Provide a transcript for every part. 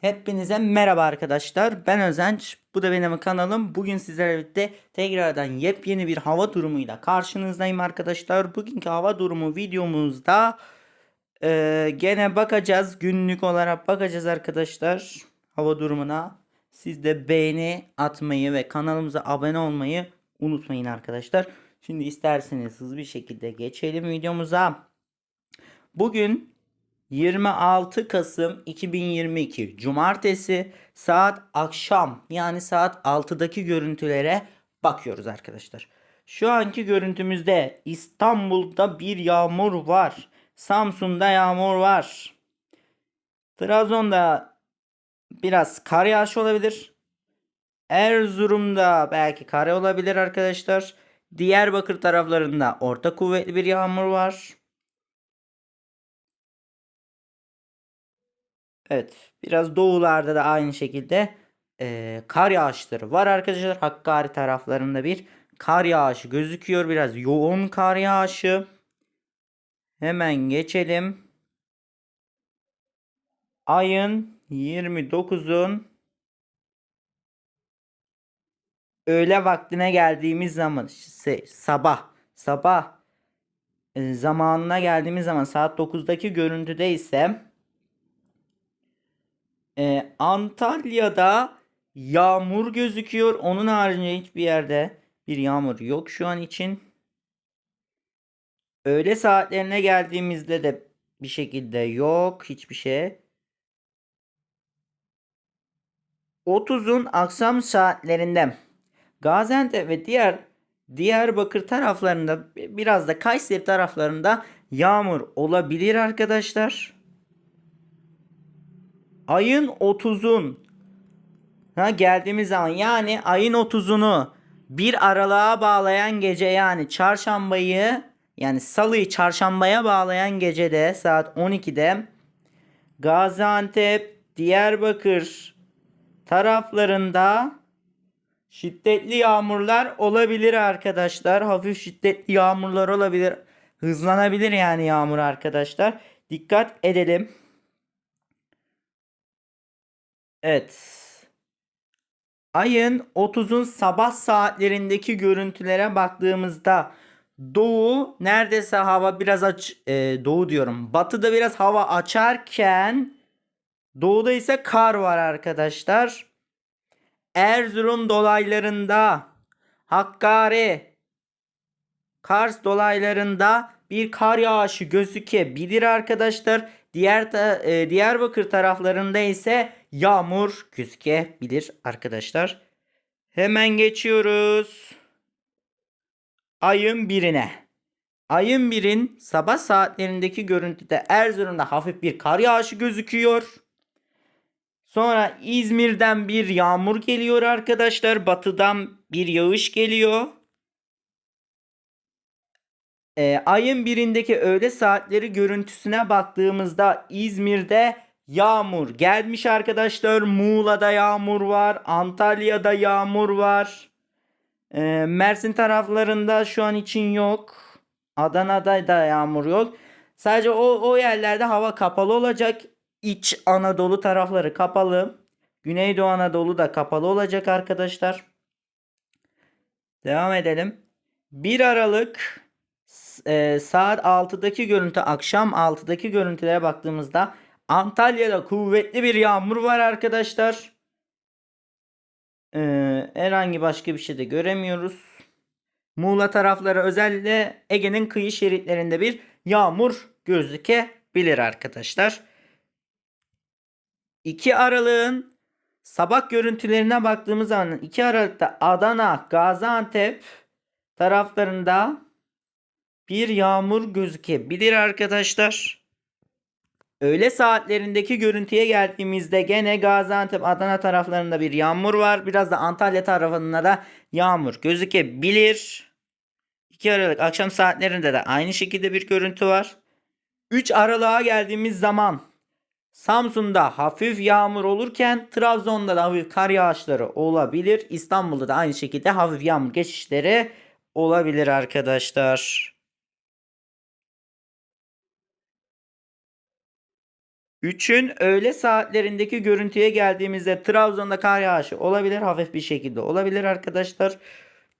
Hepinize merhaba arkadaşlar. Ben Özenç. Bu da benim kanalım. Bugün sizlerle birlikte tekrardan yepyeni bir hava durumuyla karşınızdayım arkadaşlar. Bugünkü hava durumu videomuzda e, gene bakacağız. Günlük olarak bakacağız arkadaşlar hava durumuna. Siz de beğeni atmayı ve kanalımıza abone olmayı unutmayın arkadaşlar. Şimdi isterseniz hızlı bir şekilde geçelim videomuza. Bugün 26 Kasım 2022 Cumartesi saat akşam yani saat 6'daki görüntülere bakıyoruz arkadaşlar. Şu anki görüntümüzde İstanbul'da bir yağmur var. Samsun'da yağmur var. Trabzon'da biraz kar yağışı olabilir. Erzurum'da belki kar olabilir arkadaşlar. Diyarbakır taraflarında orta kuvvetli bir yağmur var. Evet. Biraz doğularda da aynı şekilde eee, kar yağışları var arkadaşlar. Hakkari taraflarında bir kar yağışı gözüküyor. Biraz yoğun kar yağışı. Hemen geçelim. Ayın 29'un öğle vaktine geldiğimiz zaman şey, sabah sabah e, zamanına geldiğimiz zaman saat 9'daki görüntüde ise ee, Antalya'da yağmur gözüküyor. Onun haricinde hiçbir yerde bir yağmur yok şu an için. Öğle saatlerine geldiğimizde de bir şekilde yok hiçbir şey. 30'un akşam saatlerinde Gaziantep ve diğer Diyarbakır taraflarında biraz da Kayseri taraflarında yağmur olabilir arkadaşlar. Ayın 30'un ha geldiğimiz zaman yani ayın 30'unu bir aralığa bağlayan gece yani çarşambayı yani salıyı çarşambaya bağlayan gecede saat 12'de Gaziantep, Diyarbakır taraflarında şiddetli yağmurlar olabilir arkadaşlar. Hafif şiddetli yağmurlar olabilir. Hızlanabilir yani yağmur arkadaşlar. Dikkat edelim. Evet. Ayın 30'un sabah saatlerindeki görüntülere baktığımızda doğu neredeyse hava biraz aç e, doğu diyorum. Batıda biraz hava açarken doğuda ise kar var arkadaşlar. Erzurum dolaylarında Hakkari Kars dolaylarında bir kar yağışı gözükebilir arkadaşlar. Diğer ta, e, Diyarbakır taraflarında ise yağmur gözükebilir arkadaşlar. Hemen geçiyoruz. Ayın birine. Ayın birin sabah saatlerindeki görüntüde Erzurum'da hafif bir kar yağışı gözüküyor. Sonra İzmir'den bir yağmur geliyor arkadaşlar. Batıdan bir yağış geliyor. Ee, ayın birindeki öğle saatleri görüntüsüne baktığımızda İzmir'de yağmur gelmiş arkadaşlar. Muğla'da yağmur var. Antalya'da yağmur var. Ee, Mersin taraflarında şu an için yok. Adana'da da yağmur yok. Sadece o, o yerlerde hava kapalı olacak. İç Anadolu tarafları kapalı. Güneydoğu Anadolu da kapalı olacak arkadaşlar. Devam edelim. 1 Aralık e, saat 6'daki görüntü akşam 6'daki görüntülere baktığımızda Antalya'da kuvvetli bir yağmur var arkadaşlar. Ee, herhangi başka bir şey de göremiyoruz. Muğla tarafları özellikle Ege'nin kıyı şeritlerinde bir yağmur gözükebilir arkadaşlar. 2 Aralık'ın sabah görüntülerine baktığımız zaman 2 Aralık'ta Adana, Gaziantep taraflarında bir yağmur gözükebilir arkadaşlar. Öğle saatlerindeki görüntüye geldiğimizde gene Gaziantep, Adana taraflarında bir yağmur var. Biraz da Antalya tarafında da yağmur gözükebilir. 2 Aralık akşam saatlerinde de aynı şekilde bir görüntü var. 3 Aralık'a geldiğimiz zaman Samsun'da hafif yağmur olurken Trabzon'da da hafif kar yağışları olabilir. İstanbul'da da aynı şekilde hafif yağmur geçişleri olabilir arkadaşlar. 3'ün öğle saatlerindeki görüntüye geldiğimizde Trabzon'da kar yağışı olabilir. Hafif bir şekilde olabilir arkadaşlar.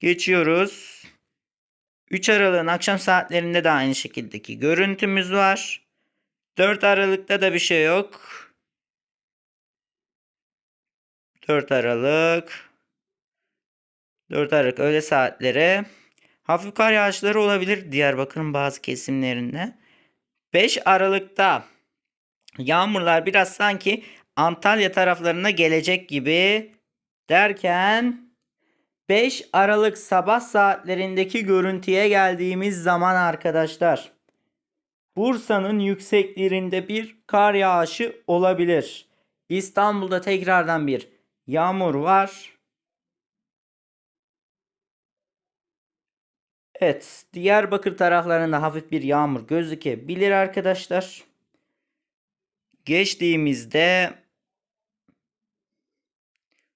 Geçiyoruz. 3 Aralık'ın akşam saatlerinde de aynı şekildeki görüntümüz var. 4 Aralık'ta da bir şey yok. 4 Aralık 4 Aralık öğle saatleri hafif kar yağışları olabilir Diyarbakır'ın bazı kesimlerinde. 5 Aralık'ta yağmurlar biraz sanki Antalya taraflarına gelecek gibi derken 5 Aralık sabah saatlerindeki görüntüye geldiğimiz zaman arkadaşlar Bursa'nın yükseklerinde bir kar yağışı olabilir. İstanbul'da tekrardan bir yağmur var. Evet, Diyarbakır taraflarında hafif bir yağmur gözükebilir arkadaşlar. Geçtiğimizde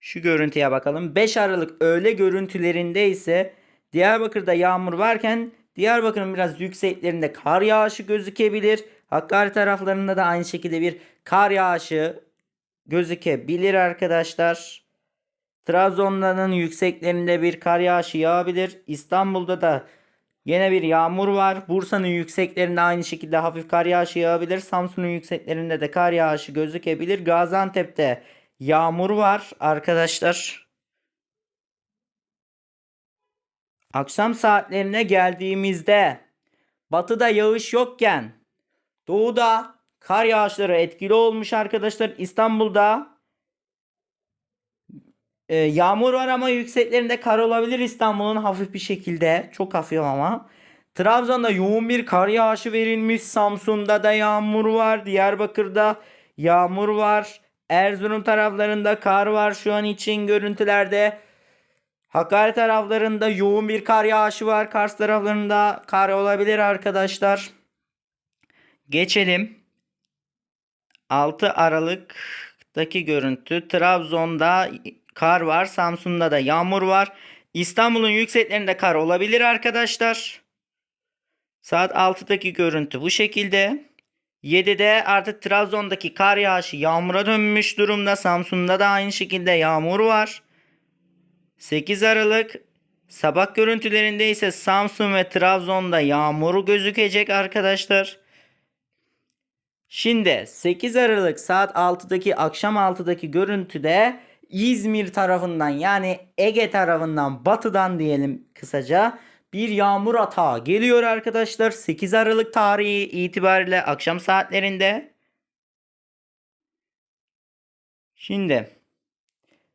şu görüntüye bakalım. 5 Aralık öğle görüntülerinde ise Diyarbakır'da yağmur varken Diyarbakır'ın biraz yükseklerinde kar yağışı gözükebilir. Hakkari taraflarında da aynı şekilde bir kar yağışı gözükebilir arkadaşlar. Trabzon'dan yükseklerinde bir kar yağışı yağabilir. İstanbul'da da yine bir yağmur var. Bursa'nın yükseklerinde aynı şekilde hafif kar yağışı yağabilir. Samsun'un yükseklerinde de kar yağışı gözükebilir. Gaziantep'te yağmur var arkadaşlar. Akşam saatlerine geldiğimizde batıda yağış yokken doğuda kar yağışları etkili olmuş arkadaşlar. İstanbul'da e, yağmur var ama yükseklerinde kar olabilir İstanbul'un hafif bir şekilde. Çok hafif ama. Trabzon'da yoğun bir kar yağışı verilmiş. Samsun'da da yağmur var. Diyarbakır'da yağmur var. Erzurum taraflarında kar var şu an için görüntülerde. Hakkari taraflarında yoğun bir kar yağışı var. Kars taraflarında kar olabilir arkadaşlar. Geçelim. 6 Aralık'taki görüntü. Trabzon'da kar var. Samsun'da da yağmur var. İstanbul'un yükseklerinde kar olabilir arkadaşlar. Saat 6'daki görüntü bu şekilde. 7'de artık Trabzon'daki kar yağışı yağmura dönmüş durumda. Samsun'da da aynı şekilde yağmur var. 8 Aralık sabah görüntülerinde ise Samsun ve Trabzon'da yağmuru gözükecek arkadaşlar. Şimdi 8 Aralık saat 6'daki akşam 6'daki görüntüde İzmir tarafından yani Ege tarafından batıdan diyelim kısaca bir yağmur atağı geliyor arkadaşlar. 8 Aralık tarihi itibariyle akşam saatlerinde. Şimdi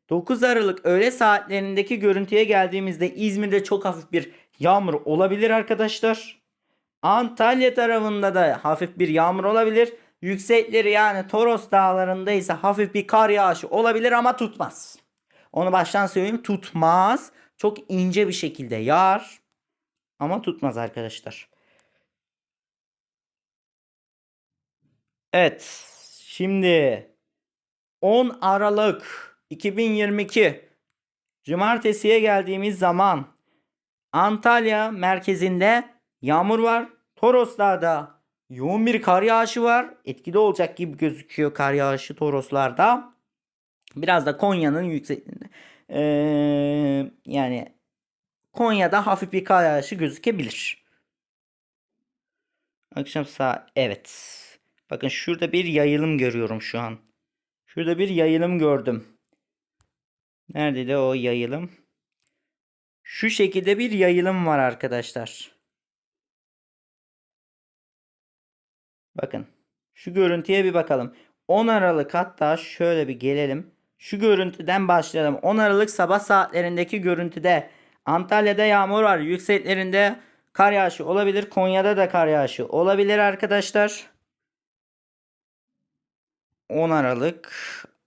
9 Aralık öğle saatlerindeki görüntüye geldiğimizde İzmir'de çok hafif bir yağmur olabilir arkadaşlar. Antalya tarafında da hafif bir yağmur olabilir. Yüksekleri yani Toros dağlarında ise hafif bir kar yağışı olabilir ama tutmaz. Onu baştan söyleyeyim tutmaz. Çok ince bir şekilde yağar. Ama tutmaz arkadaşlar. Evet. Şimdi 10 Aralık 2022 Cumartesiye geldiğimiz zaman Antalya merkezinde yağmur var. Toros Dağı'da yoğun bir kar yağışı var. Etkili olacak gibi gözüküyor kar yağışı Toroslarda. Biraz da Konya'nın yüksekliğinde. Ee, yani Konya'da hafif bir kar yağışı gözükebilir. Akşam saat evet. Bakın şurada bir yayılım görüyorum şu an. Şurada bir yayılım gördüm. Nerede o yayılım? Şu şekilde bir yayılım var arkadaşlar. Bakın. Şu görüntüye bir bakalım. 10 Aralık hatta şöyle bir gelelim. Şu görüntüden başlayalım. 10 Aralık sabah saatlerindeki görüntüde Antalya'da yağmur var. Yükseklerinde kar yağışı olabilir. Konya'da da kar yağışı olabilir arkadaşlar. 10 Aralık.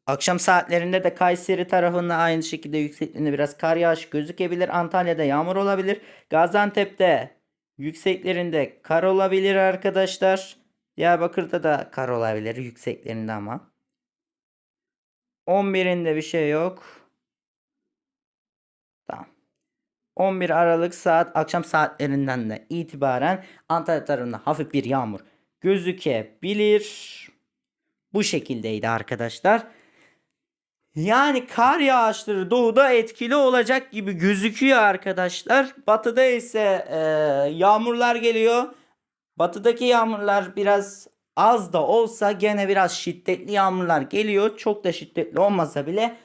Akşam saatlerinde de Kayseri tarafında aynı şekilde yüksekliğinde biraz kar yağışı gözükebilir. Antalya'da yağmur olabilir. Gaziantep'te yükseklerinde kar olabilir arkadaşlar. Diyarbakır'da da kar olabilir yükseklerinde ama. 11'inde bir şey yok. Tamam. 11 Aralık saat akşam saatlerinden de itibaren Antalya tarafında hafif bir yağmur gözükebilir. bu şekildeydi arkadaşlar. Yani kar yağışları doğuda etkili olacak gibi gözüküyor arkadaşlar. Batıda ise e, yağmurlar geliyor. Batıdaki yağmurlar biraz az da olsa gene biraz şiddetli yağmurlar geliyor. Çok da şiddetli olmasa bile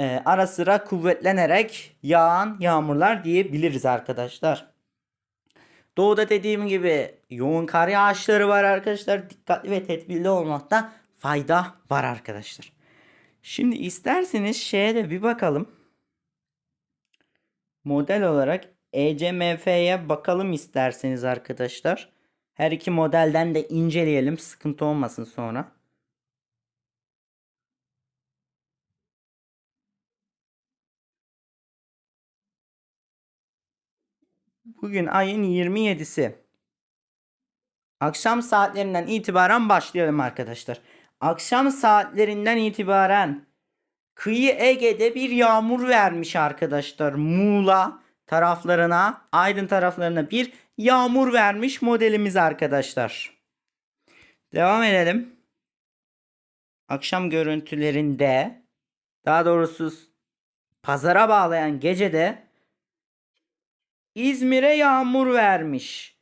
e, ara sıra kuvvetlenerek yağan yağmurlar diyebiliriz arkadaşlar. Doğuda dediğim gibi yoğun kar yağışları var arkadaşlar. Dikkatli ve tedbirli olmakta fayda var arkadaşlar. Şimdi isterseniz şeye de bir bakalım. Model olarak ECMF'ye bakalım isterseniz arkadaşlar. Her iki modelden de inceleyelim. Sıkıntı olmasın sonra. Bugün ayın 27'si. Akşam saatlerinden itibaren başlayalım arkadaşlar. Akşam saatlerinden itibaren kıyı Ege'de bir yağmur vermiş arkadaşlar. Muğla taraflarına, Aydın taraflarına bir yağmur vermiş modelimiz arkadaşlar. Devam edelim. Akşam görüntülerinde daha doğrusu pazara bağlayan gecede İzmir'e yağmur vermiş.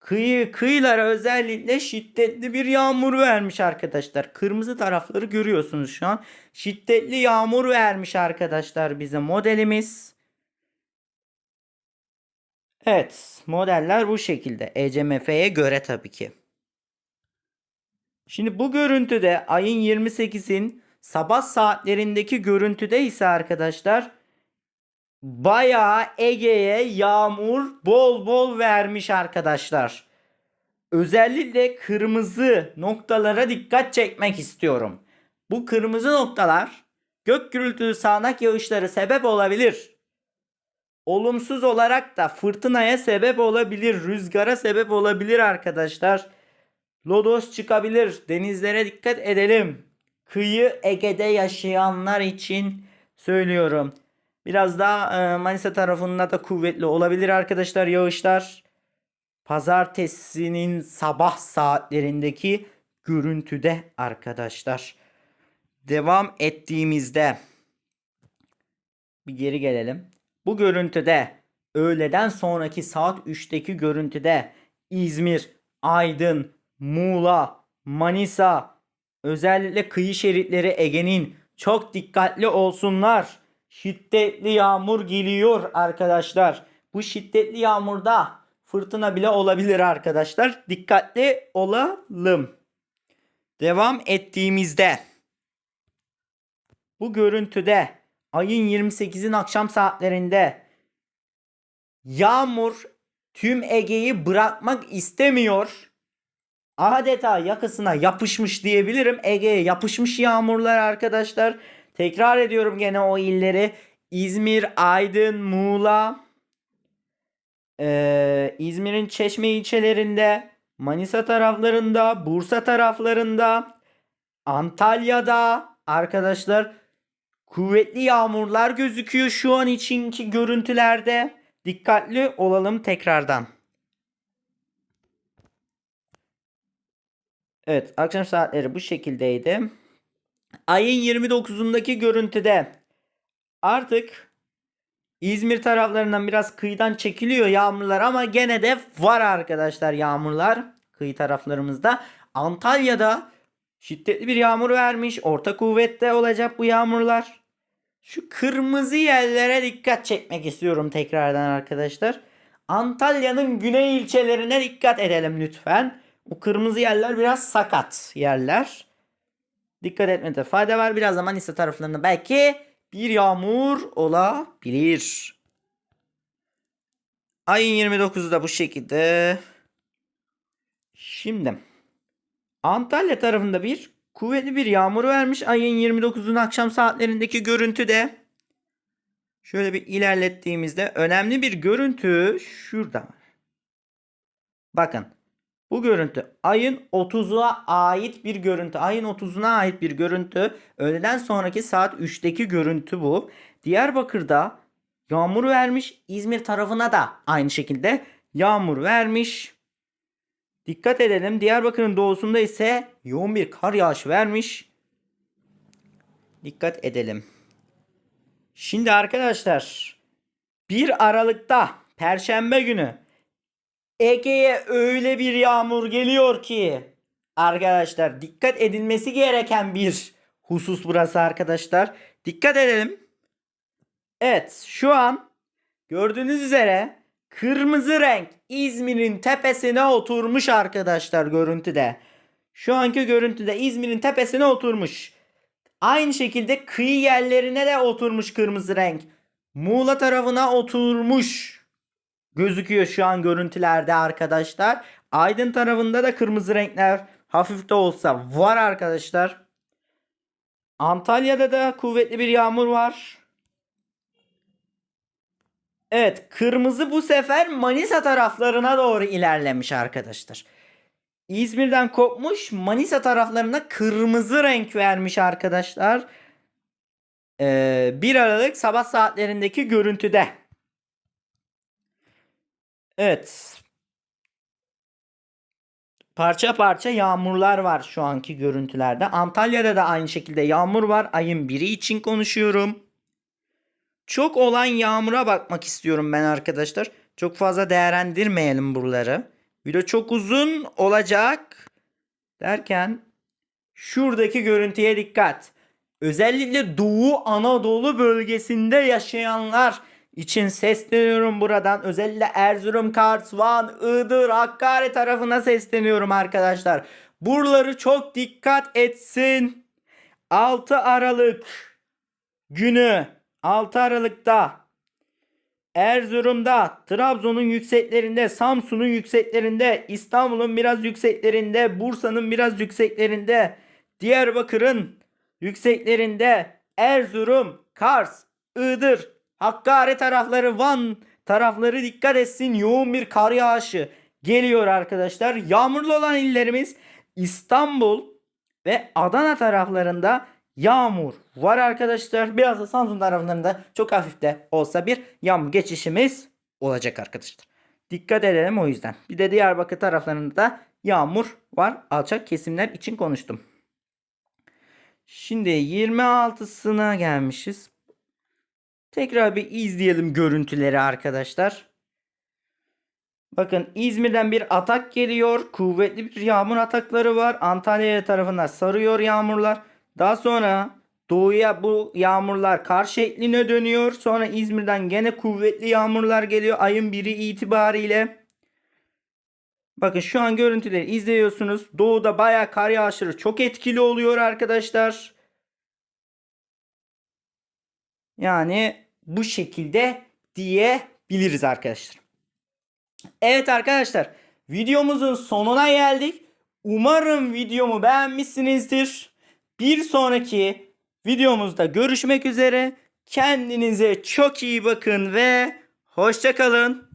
Kıyı kıyılara özellikle şiddetli bir yağmur vermiş arkadaşlar. Kırmızı tarafları görüyorsunuz şu an. Şiddetli yağmur vermiş arkadaşlar bize modelimiz. Evet, modeller bu şekilde. ECMF'ye göre tabii ki. Şimdi bu görüntüde ayın 28'in sabah saatlerindeki görüntüde ise arkadaşlar bayağı Ege'ye yağmur bol bol vermiş arkadaşlar. Özellikle kırmızı noktalara dikkat çekmek istiyorum. Bu kırmızı noktalar gök gürültülü sağanak yağışları sebep olabilir. Olumsuz olarak da fırtınaya sebep olabilir, rüzgara sebep olabilir arkadaşlar. Lodos çıkabilir. Denizlere dikkat edelim. Kıyı Ege'de yaşayanlar için söylüyorum. Biraz daha e, Manisa tarafında da kuvvetli olabilir arkadaşlar yağışlar. Pazartesinin sabah saatlerindeki görüntüde arkadaşlar. Devam ettiğimizde bir geri gelelim. Bu görüntüde öğleden sonraki saat 3'teki görüntüde İzmir, Aydın, Muğla, Manisa özellikle kıyı şeritleri Ege'nin çok dikkatli olsunlar. Şiddetli yağmur geliyor arkadaşlar. Bu şiddetli yağmurda fırtına bile olabilir arkadaşlar. Dikkatli olalım. Devam ettiğimizde bu görüntüde ayın 28'in akşam saatlerinde yağmur tüm Ege'yi bırakmak istemiyor. Adeta yakasına yapışmış diyebilirim. Ege'ye yapışmış yağmurlar arkadaşlar. Tekrar ediyorum gene o illeri. İzmir, Aydın, Muğla, ee, İzmir'in Çeşme ilçelerinde, Manisa taraflarında, Bursa taraflarında, Antalya'da arkadaşlar kuvvetli yağmurlar gözüküyor şu an içinki görüntülerde. Dikkatli olalım tekrardan. Evet akşam saatleri bu şekildeydi. Ayın 29'undaki görüntüde artık İzmir taraflarından biraz kıyıdan çekiliyor yağmurlar ama gene de var arkadaşlar yağmurlar kıyı taraflarımızda. Antalya'da şiddetli bir yağmur vermiş. Orta kuvvette olacak bu yağmurlar. Şu kırmızı yerlere dikkat çekmek istiyorum tekrardan arkadaşlar. Antalya'nın güney ilçelerine dikkat edelim lütfen. O kırmızı yerler biraz sakat yerler. Dikkat etmede fayda var. Biraz da Manisa taraflarında belki bir yağmur olabilir. Ayın 29'u da bu şekilde. Şimdi Antalya tarafında bir kuvvetli bir yağmur vermiş. Ayın 29'un akşam saatlerindeki görüntüde. Şöyle bir ilerlettiğimizde önemli bir görüntü şurada. Bakın bu görüntü ayın 30'una ait bir görüntü. Ayın 30'una ait bir görüntü. Öğleden sonraki saat 3'teki görüntü bu. Diyarbakır'da yağmur vermiş. İzmir tarafına da aynı şekilde yağmur vermiş. Dikkat edelim. Diyarbakır'ın doğusunda ise yoğun bir kar yağışı vermiş. Dikkat edelim. Şimdi arkadaşlar 1 Aralık'ta Perşembe günü Ege'ye öyle bir yağmur geliyor ki arkadaşlar dikkat edilmesi gereken bir husus burası arkadaşlar. Dikkat edelim. Evet şu an gördüğünüz üzere kırmızı renk İzmir'in tepesine oturmuş arkadaşlar görüntüde. Şu anki görüntüde İzmir'in tepesine oturmuş. Aynı şekilde kıyı yerlerine de oturmuş kırmızı renk. Muğla tarafına oturmuş gözüküyor şu an görüntülerde arkadaşlar. Aydın tarafında da kırmızı renkler hafif de olsa var arkadaşlar. Antalya'da da kuvvetli bir yağmur var. Evet, kırmızı bu sefer Manisa taraflarına doğru ilerlemiş arkadaşlar. İzmir'den kopmuş Manisa taraflarına kırmızı renk vermiş arkadaşlar. Ee, 1 Aralık sabah saatlerindeki görüntüde. Evet. Parça parça yağmurlar var şu anki görüntülerde. Antalya'da da aynı şekilde yağmur var. Ayın biri için konuşuyorum. Çok olan yağmura bakmak istiyorum ben arkadaşlar. Çok fazla değerlendirmeyelim buraları. Video çok uzun olacak derken şuradaki görüntüye dikkat. Özellikle Doğu Anadolu bölgesinde yaşayanlar için sesleniyorum buradan. Özellikle Erzurum, Kars, Van, Iğdır, Hakkari tarafına sesleniyorum arkadaşlar. Buraları çok dikkat etsin. 6 Aralık günü 6 Aralık'ta Erzurum'da, Trabzon'un yükseklerinde, Samsun'un yükseklerinde, İstanbul'un biraz yükseklerinde, Bursa'nın biraz yükseklerinde, Diyarbakır'ın yükseklerinde, Erzurum, Kars, Iğdır, Hakkari tarafları, Van tarafları dikkat etsin. Yoğun bir kar yağışı geliyor arkadaşlar. Yağmurlu olan illerimiz İstanbul ve Adana taraflarında yağmur var arkadaşlar. Biraz da Samsun taraflarında çok hafif de olsa bir yağmur geçişimiz olacak arkadaşlar. Dikkat edelim o yüzden. Bir de Diyarbakır taraflarında da yağmur var. Alçak kesimler için konuştum. Şimdi 26'sına gelmişiz. Tekrar bir izleyelim görüntüleri arkadaşlar. Bakın İzmir'den bir atak geliyor. Kuvvetli bir yağmur atakları var. Antalya tarafına sarıyor yağmurlar. Daha sonra doğuya bu yağmurlar kar şekline dönüyor. Sonra İzmir'den gene kuvvetli yağmurlar geliyor ayın biri itibariyle. Bakın şu an görüntüleri izliyorsunuz. Doğuda baya kar yağışları çok etkili oluyor arkadaşlar. Yani bu şekilde diyebiliriz arkadaşlar. Evet arkadaşlar videomuzun sonuna geldik. Umarım videomu beğenmişsinizdir. Bir sonraki videomuzda görüşmek üzere. Kendinize çok iyi bakın ve hoşçakalın.